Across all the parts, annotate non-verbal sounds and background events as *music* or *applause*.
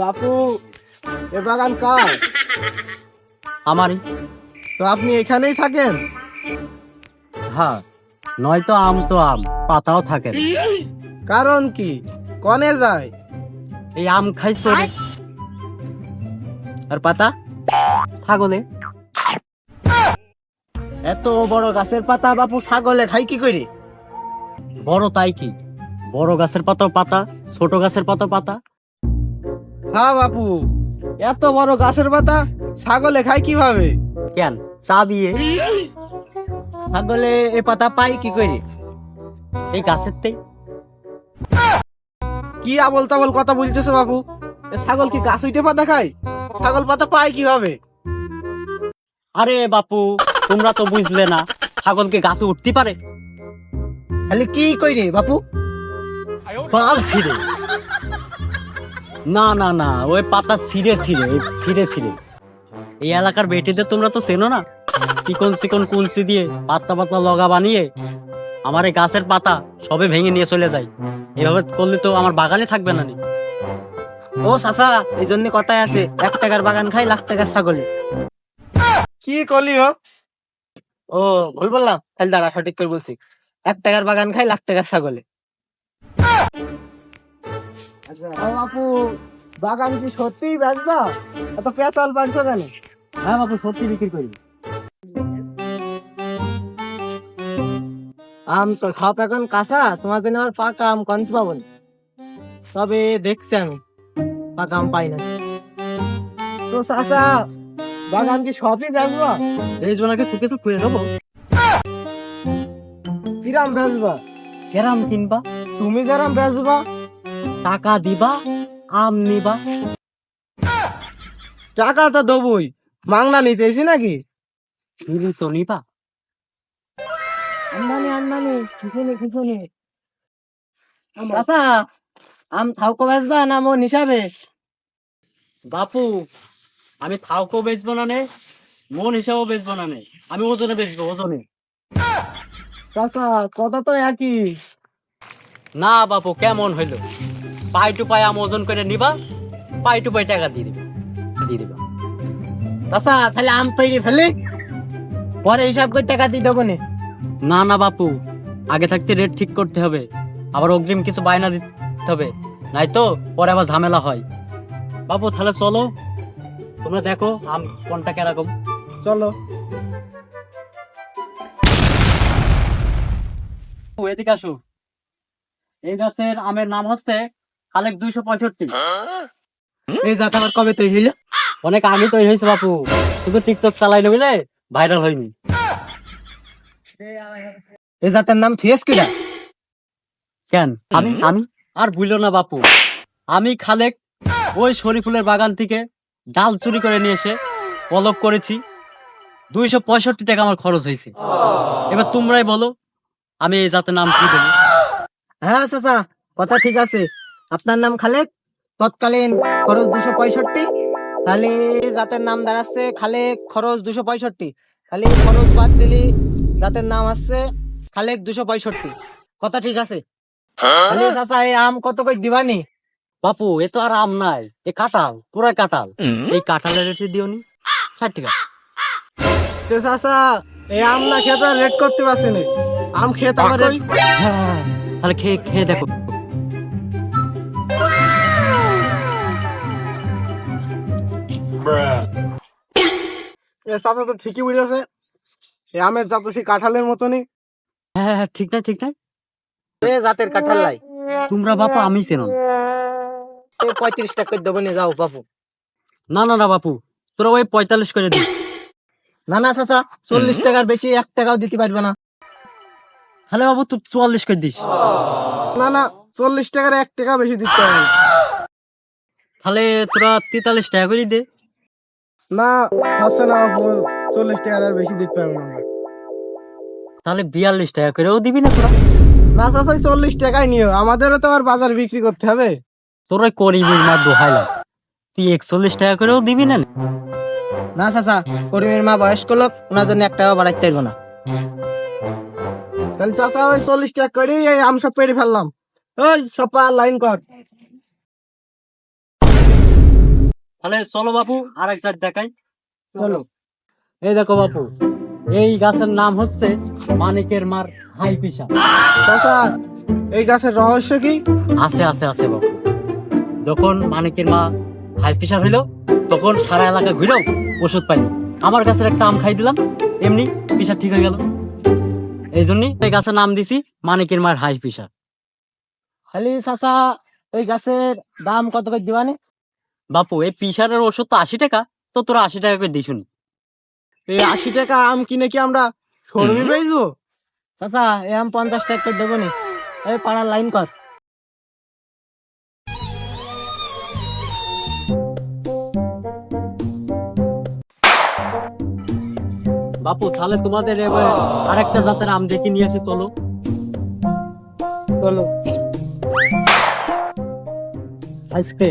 বাপু এ বাগান কার? আমারই। তো আপনি এখানেই থাকেন? হ্যাঁ নয়তো আম তো আম পাতাও থাকে না। কারণ কি? কনে যায়? এই আম খাই চোরে আর পাতা? ছাগলে। এত বড় গাছের পাতা বাপু ছাগলে খাই কি করে? বড় তাই কি? বড় গাছের পাতাও পাতা ছোট গাছের পাতা পাতা। হ্যাঁ বাপু এত বড় গাছের পাতা ছাগলে খায় কীভাবে? কেন? চাবিয়ে ছাগলে এ পাতা পাই কি করে? এই গাছের তেই কি আবল তাবল কথা বলতেছে বাপু? এ ছাগল কি গাছ উঠে পাতা খায়? ছাগল পাতা পায় কীভাবে? আরে বাপু তোমরা তো বুঝলে না ছাগলকে গাছে উঠতে পারে? খালি কি কইরে বাপু? পাল ছিঁড়ে না না না ওই পাতা ছিঁড়ে ছিঁড়ে ওই ছিঁড়ে ছিঁড়ে। এই এলাকার বেটিদের তোমরা তো চেনো না? চিকন চিকন কুলসি দিয়ে পাতা পাতা লগা বানিয়ে আমার এই গাছের পাতা সবে ভেঙে নিয়ে চলে যায়। এভাবে করলে তো আমার বাগানে থাকবে না নি। ও চাচা এই জন্য কথায় আছে এক টাকার বাগান খাই লাখ টাকার ছাগলে। কি করলি ও ও ভুল বললাম তাহলে দাঁড়া সঠিক করে বলছি। এক টাকার বাগান খাই লাখ টাকার ছাগলে। বাপু বাগান কি সত্যি বেচবা? এত পেঁচাল পারছ কেন? হ্যাঁ বাপু সত্যি বিক্রি করি। আম তো সব এখন কাঁচা তোমার জন্য আমার পাকা আম কনতে পাবো তবে দেখছি আমি পাকা আম পাই না। তো চাচা বাগান কি সবই বেচবা? এই জোনাকে তুকে তো খুঁজে দেবো কিরাম বেচবা? কেরাম কিনবা? তুমি যেরাম বেচবা টাকা দিবা, আম নিবা। টাকা তো দেবই। মাংনা নিতেছি নাকি? নিবি তো নিবা। আমদানি আমদানি কিছু নেই চাচা আম থাউকো বেচবা না মন হিসাবে? বাপু, আমি থাউকো বেচবো না নে, মন হিসাবেও বেচবো না নে। আমি ওজনে বেচবো, ওজনে। চাচা কথা তো একই। না বাপু, কেমন হইল? পাই টু পাই আম ওজন করে নিবা পাই টু পাই টাকা দিয়ে দিবে দিয়ে দিবা। চাচা তাহলে আম পেড়ে ফেলি পরে হিসাব করে টাকা দিয়ে দেবো না। না বাপু আগে থাকতে রেট ঠিক করতে হবে আবার অগ্রিম কিছু বায়না দিতে হবে নাই তো পরে আবার ঝামেলা হয়। বাপু তাহলে চলো তোমরা দেখো আম কোনটা কীরকম। চলো। ও, এদিকে আসো। এই গাছের আমের নাম হচ্ছে খালেক দুইশো পঁয়ষট্টি। এই যাত আবার কবে তৈরি হইল? অনেক আগে তৈরি হয়েছে বাপু। শুধু টিকটক চালাই বুঝলে? ভাইরাল হয়নি। এই জাতের নাম থিয়েস কিরা কেন? আমি আমি? আর ভুলো না বাপু। আমি খালেক ওই শরীফুলের বাগান থেকে ডাল চুরি করে নিয়ে এসে পলক করেছি। দুইশো পঁয়ষট্টি টাকা আমার খরচ হয়েছে। এবার তোমরাই বলো আমি এই জাতের নাম কি দেবো? হ্যাঁ চাচা কথা ঠিক আছে। আপনার নাম খালেক তৎকালীন খরচ দুশো পঁয়ষট্টি। তাহলে জাতের নাম দাঁড়াচ্ছে খালেক খরচ দুশো পঁয়ষট্টি। খালি খরচ বাদ দিলি জাতের নাম আসছে খালেক দুশো পঁয়ষট্টি। কথা ঠিক আছে? তাহলে চাচা এই আম কত কই দিবানি? বাপু এ তো আর আম নাই এ কাঁঠাল পুরাই কাঁঠাল। এই কাঁঠালের রেটে দিও নি ষাট টাকা। তো চাচা এই আম না খেয়ে তো রেট করতে পারছি না। আম খেয়ে তো আমার হ্যাঁ তাহলে খেয়ে খেয়ে দেখো। *coughs* চাচা তো ঠিকই বুঝেছে। এই আমের জাত সেই কাঁঠালের মতনই। হ্যাঁ হ্যাঁ ঠিক নাই ঠিক নাই। এ জাতের কাঁঠাল লাই। তোমরা বাপু আমি চেনো। না। এ পঁয়ত্রিশ টাকা করে দেবো যাও বাপু। না না না বাপু তোরা ওই পঁয়তাল্লিশ করে দিস না না চাচা চল্লিশ টাকার বেশি এক টাকাও দিতে পারবে না। তাহলে বাবু তুই চুয়াল্লিশ করে দিস। না না চল্লিশ টাকার এক টাকা বেশি দিতে হবে না। তাহলে তোরা তেতাল্লিশ টাকা করে দে। না হচ্ছে না চল্লিশ টাকার আর বেশি দিতে পারব না তাহলে বিয়াল্লিশ টাকা করেও দিবি না তোরা? না চাচা চল্লিশ টাকাই নিও। আমাদেরও তো আর বাজার বিক্রি করতে হবে। তোরা করিবির মা দোহাইলাম তুই একচল্লিশ টাকা করেও দিবি না? না চাচা করিমের মা বয়স্ক লোক ওনার জন্য এক টাকা বাড়াইতে পারব না। তাহলে চাচা ওই চল্লিশ টাকা করে এই আম সব পেরে ফেললাম। ওই সপা লাইন কর। তাহলে চলো বাপু আর এক জাত দেখাই। চলো। এই দেখো বাপু এই গাছের নাম হচ্ছে মানিকের মার হাই পিসা। চাচা এই গাছের রহস্য কি? আছে আছে আছে বাপু। যখন মানিকের মা হাই প্রেশার হইল তখন সারা এলাকা ঘুরেও ওষুধ পাইনি আমার গাছের একটা আম খাই দিলাম এমনি প্রেশার ঠিক হয়ে গেল। এই জন্যই এই গাছের নাম দিছি মানিকের মার হাই প্রেশার খালি চাচা এই গাছের দাম কত করে দিবানে? বাপু এই প্রেশারের ওষুধ তো আশি টাকা। তো তোরা আশি টাকা করে দিস এই আশি টাকা আম কিনে কি আমরা সরবি পেয়েছবো চাচা এই আম পঞ্চাশ টাকা করে দেবো নি। এই পাড়ার লাইন কর। বাপু তাহলে তোমাদের এবার আরেকটা জাতের আম দেখে নিয়ে আসি চলো। চলো। আজকে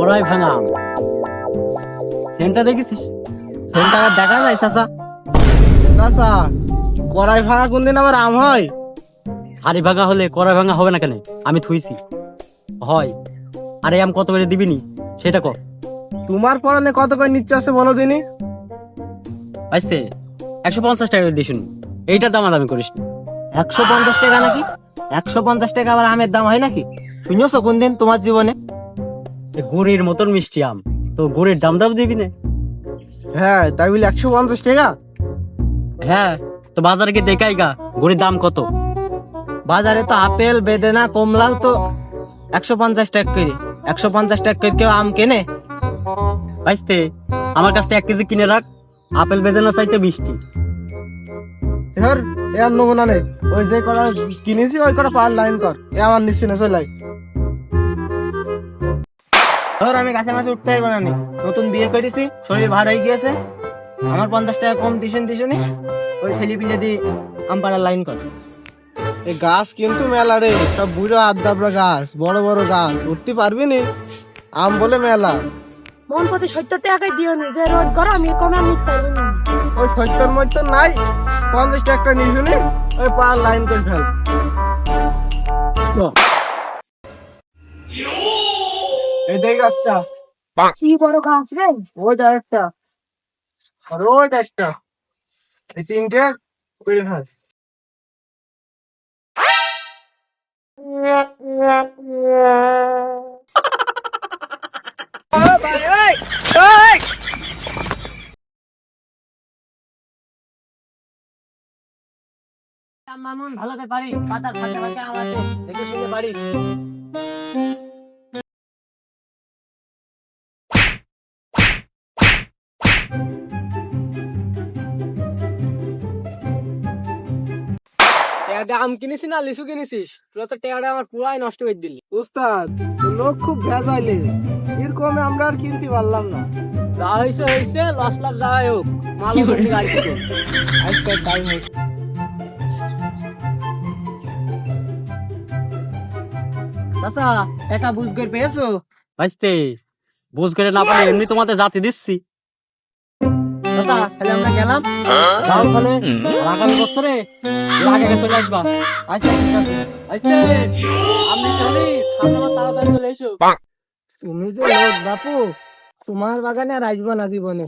ওরাই ভাঙা আম সেন্টটা দেখেছিস? ফোনটা আবার দেখা যায় চাচা? চাচা কড়াই ভাঙা কোনদিন আবার আম হয়? হাড়ি ভাঙা হলে কড়াই ভাঙা হবে না কেন? আমি থুইছি। হয়। আরে আম কত করে দিবিনি সেটা কর তোমার পরনে কত করে নিচ্ছে আছে বলো দিনি? আসতে একশো পঞ্চাশ টাকা করে দিস এইটার দাম দামি করিস একশো পঞ্চাশ টাকা নাকি? একশো পঞ্চাশ টাকা আবার আমের দাম হয় নাকি? শুনেছো কোন দিন তোমার জীবনে? গুড়ির মতন মিষ্টি আম। তো গুড়ির দাম দাম দিবি না। হ্যাঁ তাই বলে একশো পঞ্চাশ টাকা? হ্যাঁ তো বাজারে গিয়ে দেখাই গা গুড়ির দাম কত? বাজারে তো আপেল বেদেনা কমলাও তো একশো পঞ্চাশ টাকা করে। একশো পঞ্চাশ টাকা করে কেউ আম কেনে? আসতে আমার কাছ থেকে এক কেজি কিনে রাখ। আপেল বেদানা চাইতে মিষ্টি। ধর এ আর নমুনা নেই ওই যে কটা কিনেছি ওই কটা পার লাইন কর। এ আমার নিশ্চিত না চলাই ধর আমি গাছে মাছে উঠতে পারব না নতুন বিয়ে করেছি শরীর ভার হয়ে গিয়েছে। আমার পঞ্চাশ টাকা কম দিছেন দিছনি ওই ছেলে পিলে দিয়ে আম পাড়ার লাইন কর। এই গাছ কিন্তু মেলা রে সব বুড়ো আদাবড়া গাছ বড় বড় গাছ উঠতে পারবি নি? আম বলে মেলা। মন প্রতি সত্তর টাকায় দিও নি যে রোদ করো আমি কমে আমি নিতে পারব না। ওই সত্তর মত্তর নাই পঞ্চাশ টাকা নিয়ে শুনি ওই পার লাইন করে ফেল। এই দেখ গাছটা। কি বড় গাছ রে? ওই দেখ একটা। আর ওই দেখ একটা। এই তিনটে করে ফেল মামুন ভালো করে পারি পাতার ফাঁকে ফাঁকে আম দেখে শুনে পারিস? আম না লিচু কিনেছিস? তোরা তো টেয়াদা আমার পুরাই নষ্ট করে দিলি। উস্তাদ লোক খুব ভেজাইলে এরকম আমরা আর কিনতে পারলাম না। যা হয়েছে হয়েছে লস লাভ হোক। মাল করতে গাড়ি আচ্ছা টাকা বুঝ করে পেয়েছ? আসতে বুঝ করে না পারে এমনি তোমাদের জাতি দিচ্ছি। তাহলে আমরা গেলাম। যাও আগামী বছরে চলে আসবা। আছে খালি তুমি যে বাপু, তোমার বাগানে আর আসব না জীবনে।